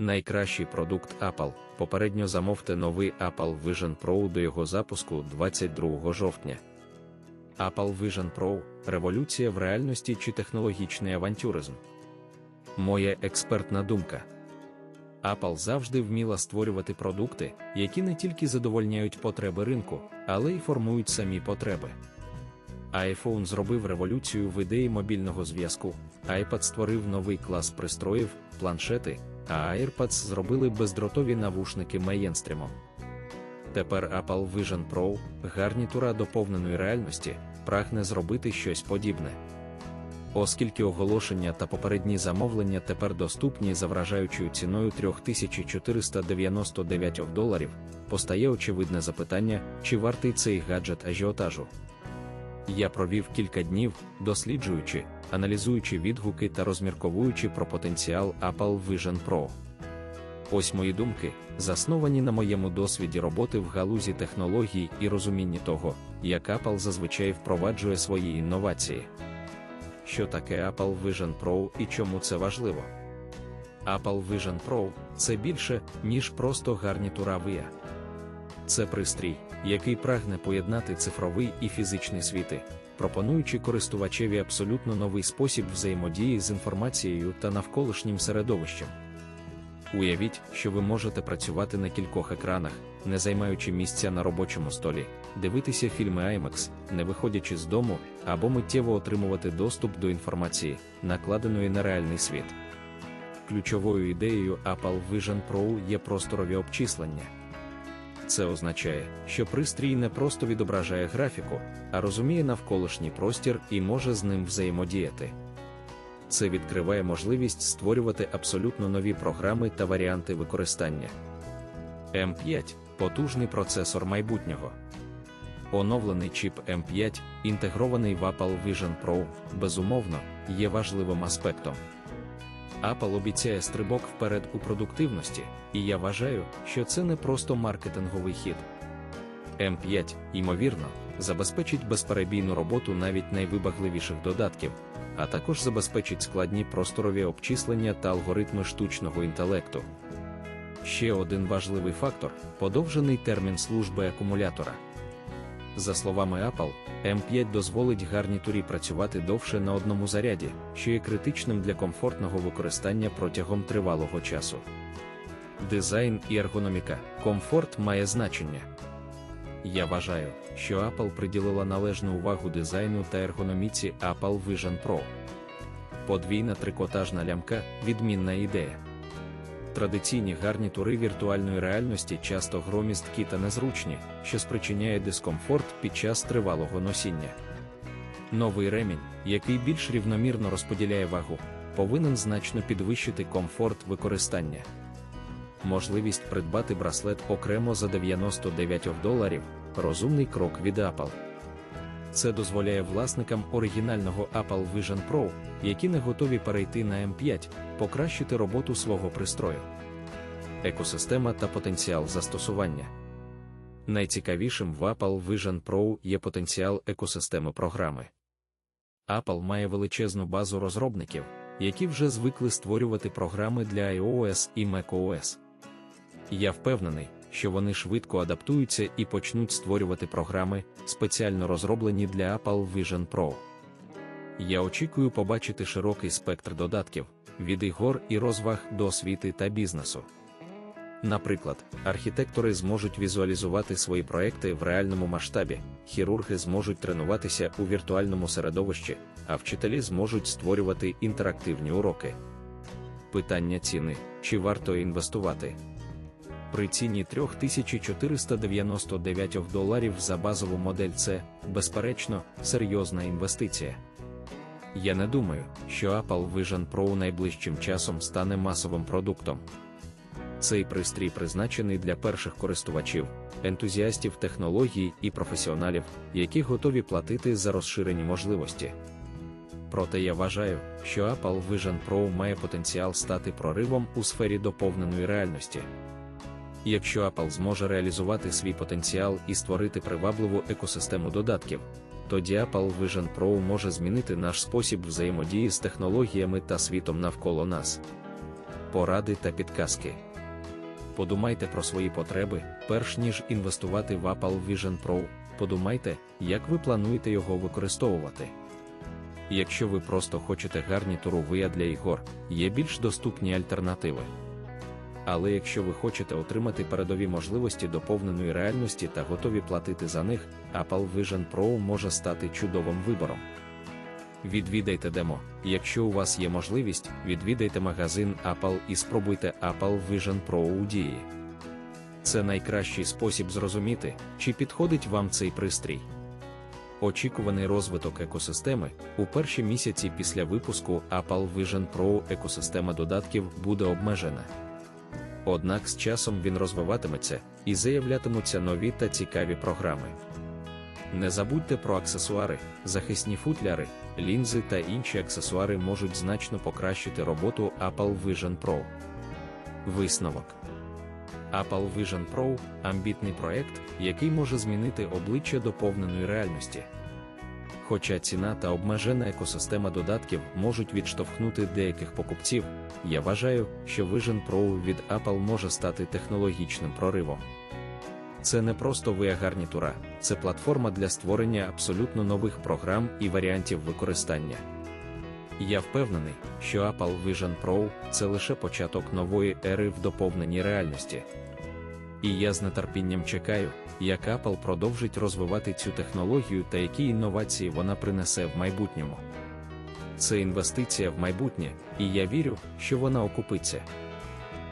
Найкращий продукт Apple. Попередньо замовте новий Apple Vision Pro до його запуску 22 жовтня. Apple Vision Pro революція в реальності чи технологічний авантюризм. Моя експертна думка. Apple завжди вміла створювати продукти, які не тільки задовольняють потреби ринку, але й формують самі потреби. iPhone зробив революцію в ідеї мобільного зв'язку, iPad створив новий клас пристроїв, планшети, а AirPods зробили бездротові навушники мейнстрімом. Тепер Apple Vision Pro, гарнітура доповненої реальності, прагне зробити щось подібне. Оскільки оголошення та попередні замовлення тепер доступні за вражаючою ціною 3499 доларів, постає очевидне запитання, чи вартий цей гаджет ажіотажу. Я провів кілька днів, досліджуючи, аналізуючи відгуки та розмірковуючи про потенціал Apple Vision Pro. Ось мої думки, засновані на моєму досвіді роботи в галузі технологій і розумінні того, як Apple зазвичай впроваджує свої інновації. Що таке Apple Vision Pro і чому це важливо? Apple Vision Pro це більше, ніж просто гарнітура VIA. Це пристрій, який прагне поєднати цифровий і фізичний світи, пропонуючи користувачеві абсолютно новий спосіб взаємодії з інформацією та навколишнім середовищем. Уявіть, що ви можете працювати на кількох екранах, не займаючи місця на робочому столі, дивитися фільми IMAX, не виходячи з дому, або миттєво отримувати доступ до інформації, накладеної на реальний світ. Ключовою ідеєю Apple Vision Pro є просторові обчислення. Це означає, що пристрій не просто відображає графіку, а розуміє навколишній простір і може з ним взаємодіяти. Це відкриває можливість створювати абсолютно нові програми та варіанти використання. М5 потужний процесор майбутнього. Оновлений чіп М5, інтегрований в Apple Vision Pro, безумовно, є важливим аспектом. Apple обіцяє стрибок вперед у продуктивності, і я вважаю, що це не просто маркетинговий хід. М5, ймовірно, забезпечить безперебійну роботу навіть найвибагливіших додатків, а також забезпечить складні просторові обчислення та алгоритми штучного інтелекту. Ще один важливий фактор подовжений термін служби акумулятора. За словами Apple, M5 дозволить гарнітурі працювати довше на одному заряді, що є критичним для комфортного використання протягом тривалого часу. Дизайн і ергономіка, комфорт має значення. Я вважаю, що Apple приділила належну увагу дизайну та ергономіці Apple Vision Pro. Подвійна трикотажна лямка відмінна ідея. Традиційні гарнітури віртуальної реальності часто громісткі та незручні, що спричиняє дискомфорт під час тривалого носіння. Новий ремінь, який більш рівномірно розподіляє вагу, повинен значно підвищити комфорт використання. Можливість придбати браслет окремо за 99 доларів розумний крок від Apple. Це дозволяє власникам оригінального Apple Vision Pro, які не готові перейти на M5, покращити роботу свого пристрою. Екосистема та потенціал застосування. Найцікавішим в Apple Vision Pro є потенціал екосистеми програми. Apple має величезну базу розробників, які вже звикли створювати програми для iOS і macOS. Я впевнений, що вони швидко адаптуються і почнуть створювати програми, спеціально розроблені для Apple Vision Pro. Я очікую побачити широкий спектр додатків від ігор і розваг до освіти та бізнесу. Наприклад, архітектори зможуть візуалізувати свої проекти в реальному масштабі, хірурги зможуть тренуватися у віртуальному середовищі, а вчителі зможуть створювати інтерактивні уроки. Питання ціни: чи варто інвестувати? При ціні 3499 доларів за базову модель це, безперечно, серйозна інвестиція. Я не думаю, що Apple Vision Pro найближчим часом стане масовим продуктом. Цей пристрій призначений для перших користувачів, ентузіастів технологій і професіоналів, які готові платити за розширені можливості. Проте я вважаю, що Apple Vision Pro має потенціал стати проривом у сфері доповненої реальності. Якщо Apple зможе реалізувати свій потенціал і створити привабливу екосистему додатків, тоді Apple Vision Pro може змінити наш спосіб взаємодії з технологіями та світом навколо нас. поради та підказки. Подумайте про свої потреби, перш ніж інвестувати в Apple Vision Pro, подумайте, як ви плануєте його використовувати. Якщо ви просто хочете гарнітуру VIA для ігор, є більш доступні альтернативи. Але якщо ви хочете отримати передові можливості доповненої реальності та готові платити за них, Apple Vision Pro може стати чудовим вибором. Відвідайте демо. Якщо у вас є можливість, відвідайте магазин Apple і спробуйте Apple Vision Pro у дії. Це найкращий спосіб зрозуміти, чи підходить вам цей пристрій. Очікуваний розвиток екосистеми у перші місяці після випуску Apple Vision Pro екосистема додатків буде обмежена. Однак з часом він розвиватиметься і заявлятимуться нові та цікаві програми. Не забудьте про аксесуари, захисні футляри, лінзи та інші аксесуари можуть значно покращити роботу Apple Vision Pro. Висновок Apple Vision Pro амбітний проект, який може змінити обличчя доповненої реальності. Хоча ціна та обмежена екосистема додатків можуть відштовхнути деяких покупців, я вважаю, що Vision Pro від Apple може стати технологічним проривом. Це не просто VR-гарнітура, це платформа для створення абсолютно нових програм і варіантів використання. Я впевнений, що Apple Vision Pro це лише початок нової ери в доповненій реальності. І я з нетерпінням чекаю, як Apple продовжить розвивати цю технологію та які інновації вона принесе в майбутньому. Це інвестиція в майбутнє, і я вірю, що вона окупиться.